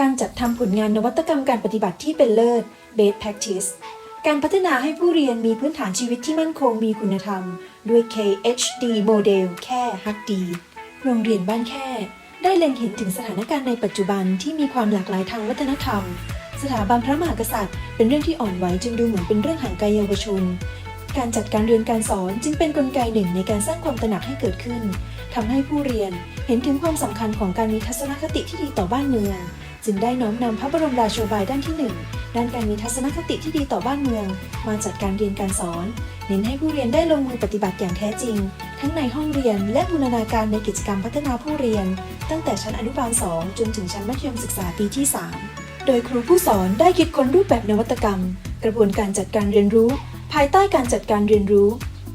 การจัดทำผลงานนวัตกรรมการปฏิบัติที่เป็นเลิศ Best Practice การพัฒนาให้ผู้เรียนมีพื้นฐานชีวิตที่มั่นคงมีคุณธรรม ด้วย KHD โมเดลแค่ฮักดีโรงเรียนบ้านแค่ ได้เล็งเห็นถึงสถานการณ์ในปัจจุบันที่มีความหลากหลายทางวัฒนธรรม สถาบันพระมหากษัตริย์ เป็นเรื่องที่อ่อนไหวจึงดูเหมือนเป็นเรื่องห่างไกลเยาวชน การจัดการเรียนการสอนจึงเป็นกลไกหนึ่งในการสร้างความตระหนักให้เกิดขึ้นทำให้ผู้เรียนเห็นถึงความสำคัญของการมีทัศนคติที่ดีต่อบ้านเมือง จึงได้น้อมนำพระบรมราโชบายด้านที่หนึ่งด้านการมีทัศนคติที่ดีต่อบ้านเมือง มาจัดการเรียนการสอน เน้นให้ผู้เรียนได้ลงมือปฏิบัติอย่างแท้จริง ทั้งในห้องเรียนและบูรณาการในกิจกรรมพัฒนาผู้เรียน ตั้งแต่ชั้นอนุบาล 2 จนถึงชั้นมัธยมศึกษาปีที่ 3 โดยครูผู้สอนได้คิดค้นรูปแบบนวัตกรรม กระบวนการจัดการเรียนรู้ ภายใต้การจัดการเรียนรู้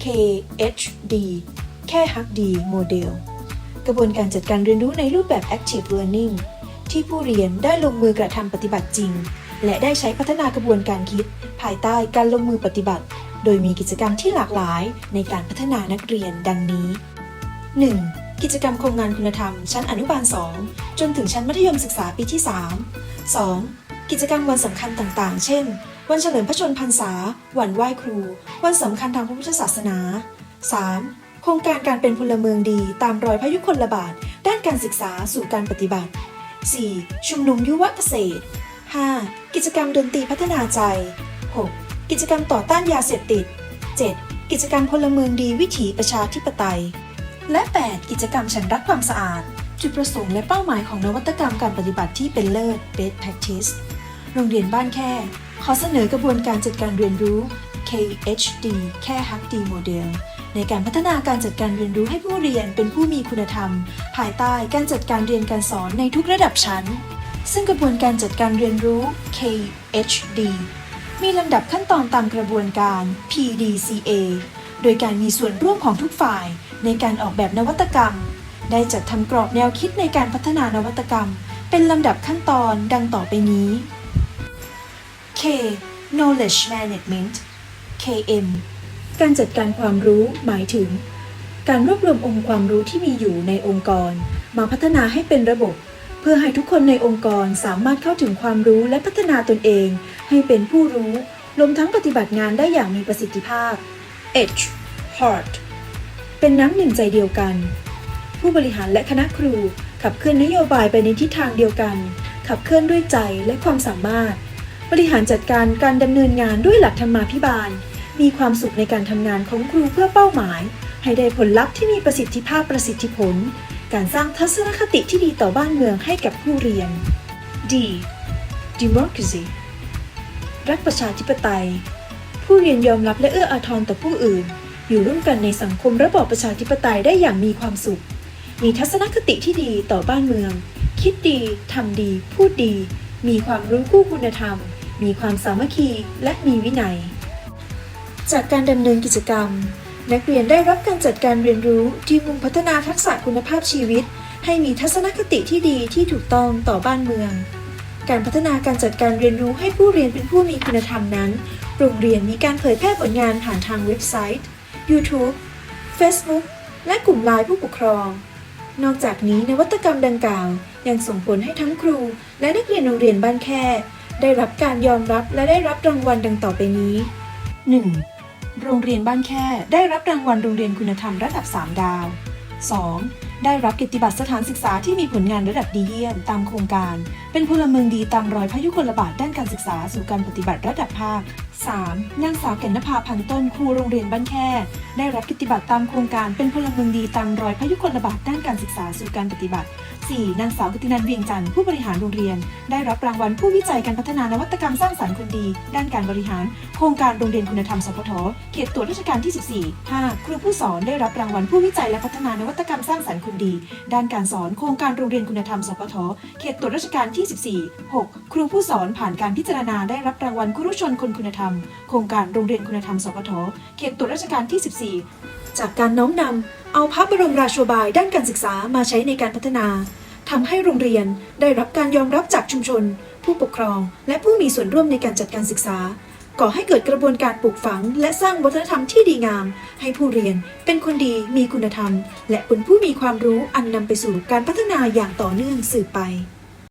KHD แค่ฮักดีโมเดลกระบวนการจัดการเรียนรู้ในรูปแบบ Active Learning ที่ผู้เรียนได้ลงมือกระทำปฏิบัติจริง และได้ใช้พัฒนากระบวนการคิด ภายใต้การลงมือปฏิบัติ โดยมีกิจกรรมที่หลากหลายในการพัฒนานักเรียนดังนี้ 1. กิจกรรมโครงงานคุณธรรม ชั้นอนุบาล 2 จนถึงชั้นมัธยมศึกษาปีที่ 3 2. กิจกรรมวันสำคัญต่างๆ เช่น วันเฉลิมพระชนมพรรษา วันไหว้ครู วันสำคัญทางพระพุทธศาสนา 3. โครงการการเป็นพลเมืองดีตามรอยพระยุคลบาทด้านการศึกษาสู่การปฏิบัติ 4. ชุมนุมยุวเกษตร 5. กิจกรรมดนตรีพัฒนาใจ 6. กิจกรรมต่อต้านยาเสพติด 7. กิจกรรมพลเมืองดีวิถีประชาธิปไตย และ 8. กิจกรรมฉันรักความสะอาด จุดประสงค์และเป้าหมายของนวัตกรรมการปฏิบัติที่เป็นเลิศ Best Practice โรงเรียนบ้านแค่ ขอเสนอกระบวนการจัดการเรียนรู้ KHD แค่ฮักดีโมเดล ในการพัฒนาการจัดการเรียนรู้ให้ผู้เรียนเป็นผู้มีคุณธรรม ภายใต้การจัดการเรียนการสอนในทุกระดับชั้น ซึ่งกระบวนการจัดการเรียนรู้ KHD มีลำดับขั้นตอนตามกระบวนการ PDCA โดยการมีส่วนร่วมของทุกฝ่าย ในการออกแบบนวัตกรรม ได้จัดทำกรอบแนวคิดในการพัฒนานวัตกรรม เป็นลำดับขั้นตอนดังต่อไปนี้ K Knowledge Management KM การจัดการความรู้หมายถึง การรวบรวมองค์ความรู้ที่มีอยู่ในองค์กร มาพัฒนาให้เป็นระบบ เพื่อให้ทุกคนในองค์กรสามารถเข้าถึงความรู้และพัฒนาตนเอง ให้เป็นผู้รู้รวมทั้งปฏิบัติงานได้อย่างมีประสิทธิภาพ H Heart เป็นน้ำหนึ่งใจเดียวกัน ผู้บริหารและคณะครูขับเคลื่อนนโยบายไปในทิศทางเดียวกัน ขับเคลื่อนด้วยใจและความสามารถ บริหารจัดการการดำเนินงานด้วยหลักธรรมาภิบาล มีความสุขในการทำงานของครูเพื่อเป้าหมาย ให้ได้ผลลัพธ์ที่มีประสิทธิภาพประสิทธิผล การสร้างทัศนคติที่ดีต่อบ้านเมืองให้กับผู้เรียน D Democracy รักประชาธิปไตย ผู้เรียนยอมรับและเอื้ออาทรต่อผู้อื่น อยู่ร่วมกันในสังคมระบอบประชาธิปไตยได้อย่างมีความสุข มีทัศนคติที่ดีต่อบ้านเมือง คิดดี ทำดี พูดดี มีความรู้คู่คุณธรรม มีความสามัคคี และมีวินัย จากการดำเนินกิจกรรม นักเรียนได้รับการจัดการเรียนรู้ที่มุ่งพัฒนาทักษะคุณภาพชีวิต ให้มีทัศนคติที่ดีที่ถูกต้องต่อบ้านเมือง การพัฒนาการจัดการเรียนรู้ให้ผู้เรียนเป็นผู้มีคุณธรรมนั้น โรงเรียนมีการเผยแพร่ผลงานผ่านทางเว็บไซต์ YouTube Facebook และกลุ่มไลน์ผู้ปกครอง นอกจากนี้นวัตกรรมดังกล่าว ยังส่งผลให้ทั้งครู และนักเรียนโรงเรียนบ้านแค่ ได้รับการยอมรับและได้รับรางวัลดังต่อไปนี้ 1. โรงเรียนบ้านแค่ ได้รับรางวัลโรงเรียนคุณธรรมระดับ 3 ดาว 2. ได้รับเกียรติบัตรสถานศึกษาที่มีผลงานระดับดีเยี่ยมตามโครงการ เป็นพลเมืองดีตามรอยพยุคลบาทด้านการศึกษาสู่การปฏิบัติระดับภาค 3. นางสาวแก่นนภาพันต้นครูโรงเรียนบ้านแค่ ได้รับเกิยรติบัตรตามโครงการเป็นพลเมืองดีตามรอยพยุคลบาทด้านการศึกษาสู่การปฏิบัติ 4. นางสาวกตินันเวียงจันทร์ผู้บริหารโรงเรียน ได้รับรางวัลผู้วิจัยการพัฒนานวัตกรรมสร้างสรรค์คนดี ด้านการบริหาร โครงการโรงเรียนคุณธรรมสพทเขตตรวจราชการที่ 14 5. ครูผู้สอนได้รับรางวัลผู้วิจัยและพัฒนานวัตกรรมสร้างสรรค์คนดี ด้านการสอนโครงการโรงเรียนคุณธรรมสพทเขตตรวจราชการที่ 14 6. ครูผู้สอนผ่านการพิจารณาได้รับรางวัลครุชนคนคุณธรรม โครงการโรงเรียนคุณธรรมสพทเขตตรวจราชการที่ 14 จากการน้อมนำเอาพระบรมราโชบายด้านการศึกษามาใช้ในการพัฒนา ทำให้โรงเรียนได้รับการยอมรับจากชุมชน ผู้ปกครอง และผู้มีส่วนร่วมในการจัดการศึกษา ก่อให้เกิดกระบวนการปลูกฝัง และสร้างวัฒนธรรมที่ดีงาม ให้ผู้เรียนเป็นคนดีมีคุณธรรม และเป็นผู้มีความรู้อันนำไปสู่การพัฒนาอย่างต่อเนื่องสืบไป